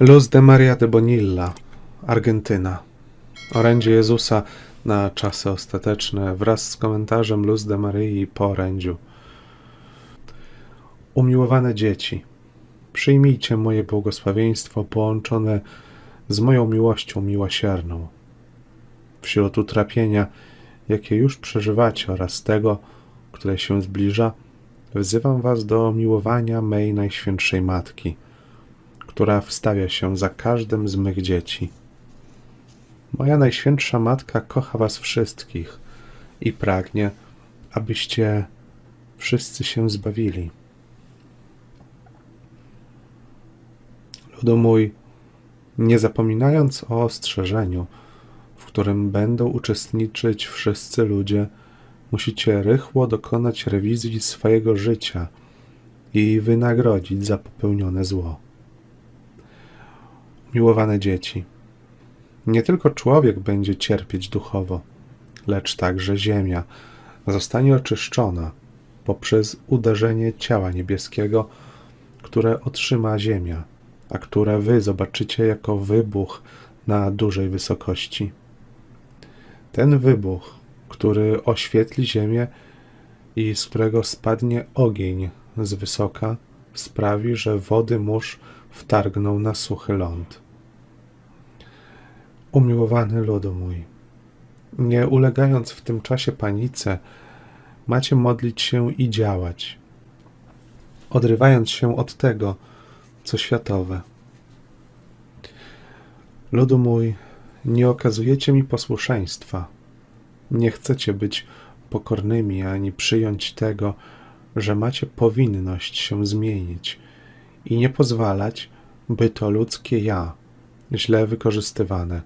Luz de Maria de Bonilla, Argentyna. Orędzie Jezusa na czasy ostateczne wraz z komentarzem Luz de Maryi po orędziu. Umiłowane dzieci, przyjmijcie moje błogosławieństwo połączone z moją miłością miłosierną. Wśród utrapienia, jakie już przeżywacie oraz tego, które się zbliża, wzywam was do miłowania mej Najświętszej Matki, która wstawia się za każdym z mych dzieci. Moja Najświętsza Matka kocha was wszystkich i pragnie, abyście wszyscy się zbawili. Ludu mój, nie zapominając o ostrzeżeniu, w którym będą uczestniczyć wszyscy ludzie, musicie rychło dokonać rewizji swojego życia i wynagrodzić za popełnione zło. Miłowane dzieci, nie tylko człowiek będzie cierpieć duchowo, lecz także ziemia zostanie oczyszczona poprzez uderzenie ciała niebieskiego, które otrzyma ziemia, a które wy zobaczycie jako wybuch na dużej wysokości. Ten wybuch, który oświetli ziemię i z którego spadnie ogień z wysoka, sprawi, że wody mórz wtargną na suchy ląd. Umiłowany ludu mój, nie ulegając w tym czasie panice, macie modlić się i działać, odrywając się od tego, co światowe. Ludu mój, nie okazujecie mi posłuszeństwa. Nie chcecie być pokornymi ani przyjąć tego, że macie powinność się zmienić i nie pozwalać, by to ludzkie ja, źle wykorzystywane,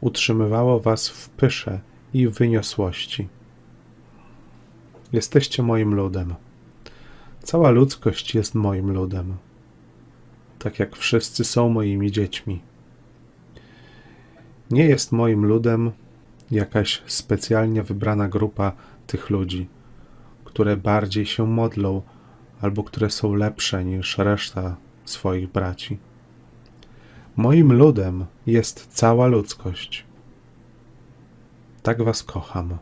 utrzymywało was w pysze i wyniosłości. Jesteście moim ludem. Cała ludzkość jest moim ludem, tak jak wszyscy są moimi dziećmi. Nie jest moim ludem jakaś specjalnie wybrana grupa tych ludzi, które bardziej się modlą albo które są lepsze niż reszta swoich braci. Moim ludem jest cała ludzkość. Tak was kocham,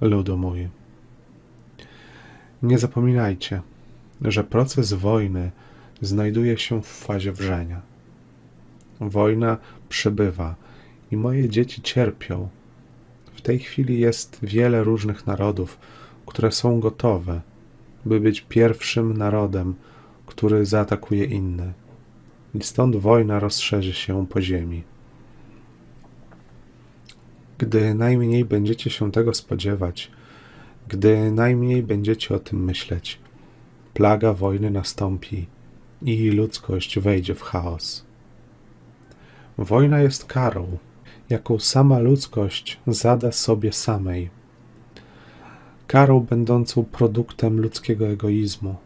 ludu mój. Nie zapominajcie, że proces wojny znajduje się w fazie wrzenia. Wojna przebywa i moje dzieci cierpią. W tej chwili jest wiele różnych narodów, które są gotowe, by być pierwszym narodem, który zaatakuje inny. I stąd wojna rozszerzy się po ziemi. Gdy najmniej będziecie się tego spodziewać, gdy najmniej będziecie o tym myśleć, plaga wojny nastąpi i ludzkość wejdzie w chaos. Wojna jest karą, jaką sama ludzkość zada sobie samej. Karą będącą produktem ludzkiego egoizmu,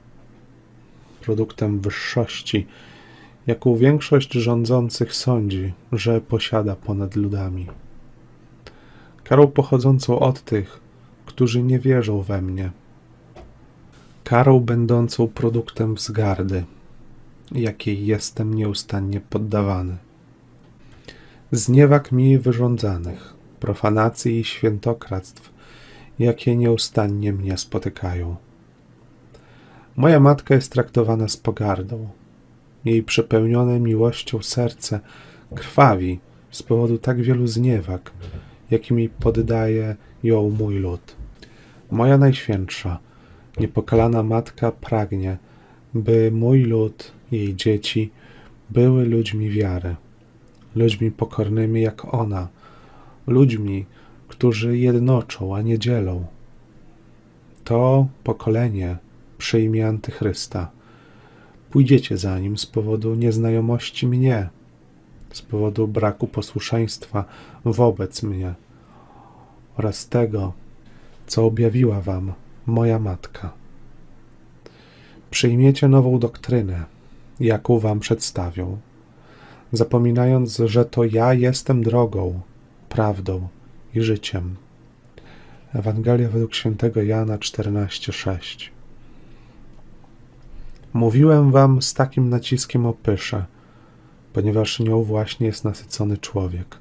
produktem wyższości, jaką większość rządzących sądzi, że posiada ponad ludami. Karą pochodzącą od tych, którzy nie wierzą we mnie. Karą będącą produktem wzgardy, jakiej jestem nieustannie poddawany. Zniewag mi wyrządzanych, profanacji i świętokradztw, jakie nieustannie mnie spotykają. Moja matka jest traktowana z pogardą. Jej przepełnione miłością serce krwawi z powodu tak wielu zniewag, jakimi poddaje ją mój lud. Moja najświętsza, niepokalana matka pragnie, by mój lud, jej dzieci, były ludźmi wiary, ludźmi pokornymi jak ona, ludźmi, którzy jednoczą, a nie dzielą. To pokolenie przyjmie Antychrysta. Pójdziecie za nim z powodu nieznajomości mnie, z powodu braku posłuszeństwa wobec mnie oraz tego, co objawiła wam moja matka. Przyjmiecie nową doktrynę, jaką wam przedstawią, zapominając, że to ja jestem drogą, prawdą i życiem. Ewangelia według świętego Jana 14:6. Mówiłem wam z takim naciskiem o pysze. ponieważ nią właśnie jest nasycony człowiek.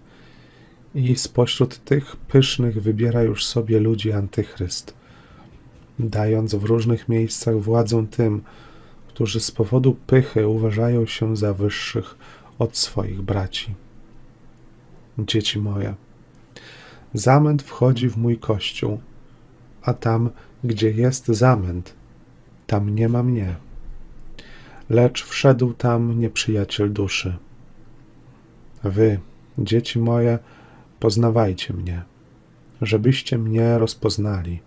I spośród tych pysznych wybiera już sobie ludzi antychryst, dając w różnych miejscach władzę tym, którzy z powodu pychy uważają się za wyższych od swoich braci. Dzieci moje, zamęt wchodzi w mój kościół, a tam, gdzie jest zamęt, tam nie ma mnie. Lecz wszedł tam nieprzyjaciel duszy. Wy, dzieci moje, poznawajcie mnie, żebyście mnie rozpoznali.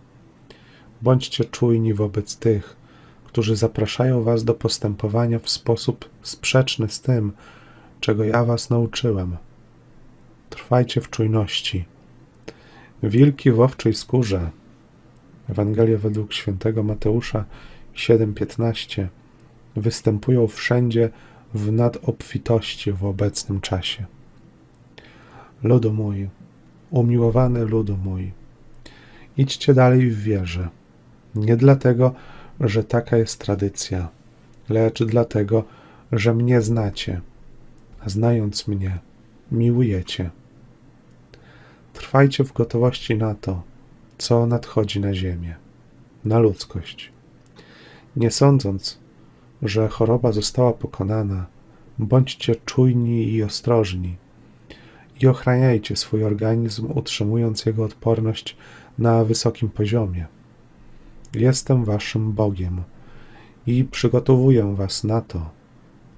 Bądźcie czujni wobec tych, którzy zapraszają was do postępowania w sposób sprzeczny z tym, czego ja was nauczyłem. Trwajcie w czujności. Wilki w owczej skórze. Ewangelia według świętego Mateusza 7:15 występują wszędzie w nadobfitości w obecnym czasie. Ludu mój, umiłowany ludu mój, idźcie dalej w wierze. Nie dlatego, że taka jest tradycja, lecz dlatego, że mnie znacie, a znając mnie, miłujecie. Trwajcie w gotowości na to, co nadchodzi na ziemię, na ludzkość. Nie sądząc, że choroba została pokonana, bądźcie czujni i ostrożni i ochraniajcie swój organizm, utrzymując jego odporność na wysokim poziomie. Jestem waszym Bogiem i przygotowuję was na to,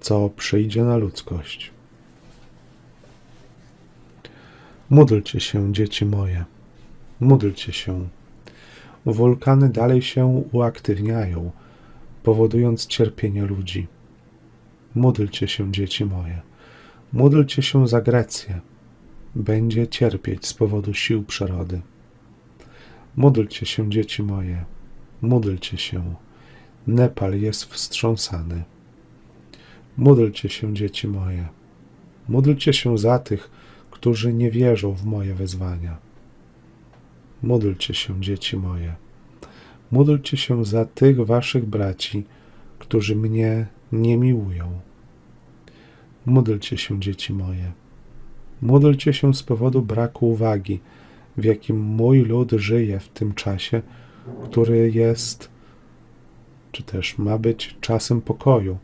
co przyjdzie na ludzkość. Módlcie się, dzieci moje, módlcie się. Wulkany dalej się uaktywniają, powodując cierpienie ludzi. Módlcie się, dzieci moje, módlcie się za Grecję. Będzie cierpieć z powodu sił przyrody. Módlcie się, dzieci moje, módlcie się. Nepal jest wstrząsany. Módlcie się, dzieci moje. Módlcie się za tych, którzy nie wierzą w moje wezwania. Módlcie się, dzieci moje. Módlcie się za tych waszych braci, którzy mnie nie miłują. Módlcie się, dzieci moje. Módlcie się z powodu braku uwagi, w jakim mój lud żyje w tym czasie, który jest, czy też ma być czasem pokoju,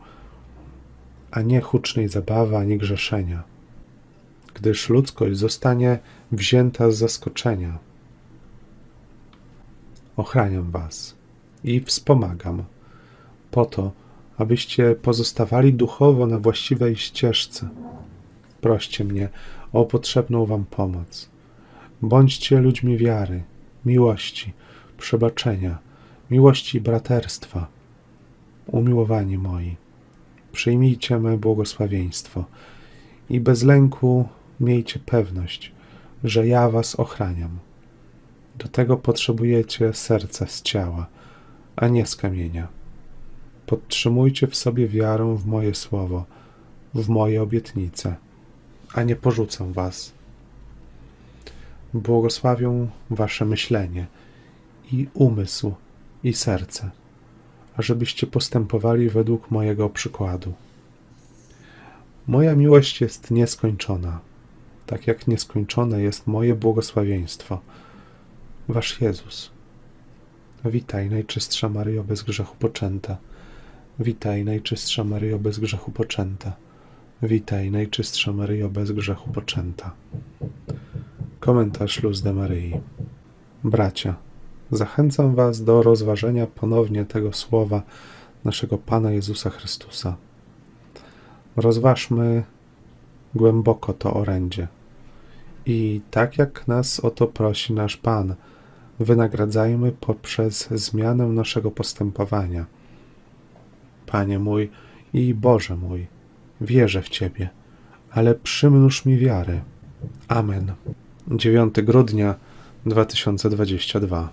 a nie hucznej zabawy ani grzeszenia, gdyż ludzkość zostanie wzięta z zaskoczenia. Ochraniam Was i wspomagam po to, abyście pozostawali duchowo na właściwej ścieżce. Proście mnie o potrzebną Wam pomoc. Bądźcie ludźmi wiary, miłości, przebaczenia, miłości braterstwa. Umiłowani moi, przyjmijcie me błogosławieństwo i bez lęku miejcie pewność, że ja Was ochraniam. Do tego potrzebujecie serca z ciała, a nie z kamienia. Podtrzymujcie w sobie wiarę w moje słowo, w moje obietnice, a nie porzucę Was. Błogosławią Wasze myślenie i umysł i serce, ażebyście postępowali według mojego przykładu. Moja miłość jest nieskończona, tak jak nieskończone jest moje błogosławieństwo. Wasz Jezus. Witaj, najczystsza Maryjo bez grzechu poczęta. Witaj, najczystsza Maryjo bez grzechu poczęta. Witaj, najczystsza Maryjo bez grzechu poczęta. Komentarz Luz de Maryi. Bracia, zachęcam Was do rozważenia ponownie tego słowa naszego Pana Jezusa Chrystusa. Rozważmy głęboko to orędzie. I tak jak nas o to prosi nasz Pan, wynagradzajmy poprzez zmianę naszego postępowania. Panie mój i Boże mój, wierzę w Ciebie, ale przymnóż mi wiary. Amen. 9 grudnia 2022